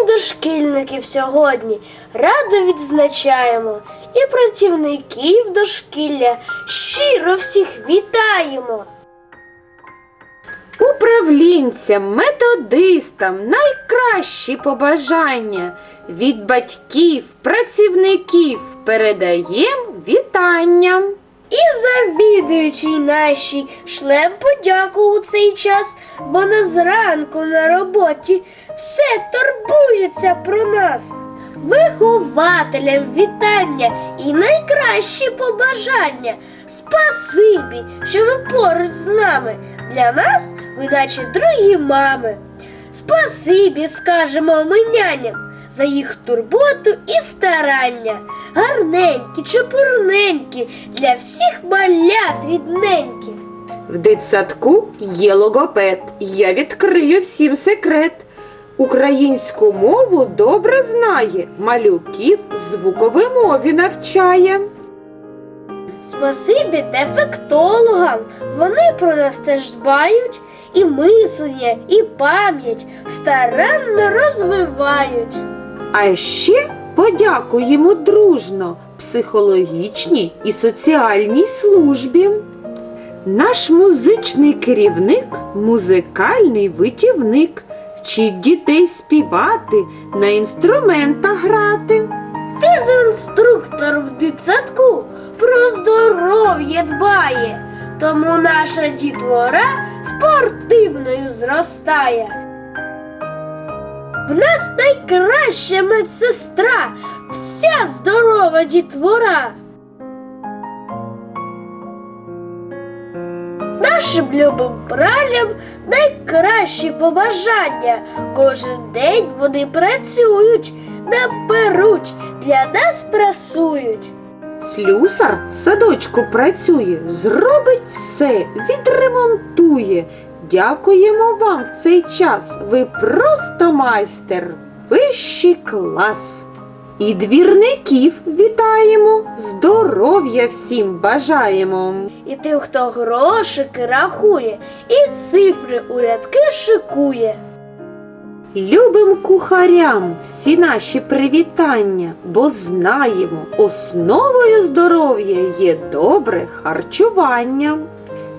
День дошкільників сьогодні радо відзначаємо і працівників дошкілля щиро всіх вітаємо. Управлінцям, методистам найкращі побажання від батьків, працівників передаєм вітання. І завідуючий нашій шлем подяку у цей час, бо не зранку на роботі все турбується про нас. Вихователям вітання і найкращі побажання. Спасибі, що ви поруч з нами. Для нас ви наче другі мами. Спасибі скажемо ми няням за їх турботу і старання. Гарненькі, чепурненькі, для всіх малят рідненькі. В дитсадку є логопед. Я відкрию всім секрет. Українську мову добре знає, малюків звуковій мові навчає. Спасибі дефектологам, вони про нас теж дбають, і мислення, і пам'ять старанно розвивають. А ще подякуємо дружно психологічній і соціальній службі. Наш музичний керівник музикальний витівник, вчить дітей співати, на інструментах грати. Фізінструктор в дитсадку про здоров'я дбає, тому наша дітвора спортивною зростає. В нас найкраща медсестра, вся здорова дітвора. Нашим любим бралям найкращі побажання. Кожен день вони працюють, наперуть, для нас прасують. Слюсар в садочку працює, зробить все, відремонтує. Дякуємо вам в цей час. Ви просто майстер, вищий клас. І двірників вітаємо, здоров'я всім бажаємо. І тим, хто грошики рахує, і цифри у рядки шикує. Любим кухарям всі наші привітання, бо знаємо, основою здоров'я є добре харчування.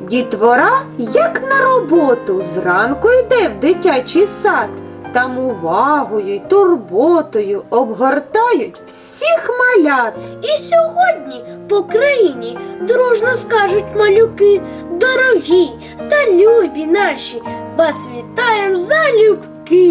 Дітвора, як на роботу, зранку йде в дитячий сад. Там увагою й турботою обгортають всіх малят. І сьогодні по країні дружно скажуть малюки, дорогі та любі наші, вас вітаєм залюбки. কি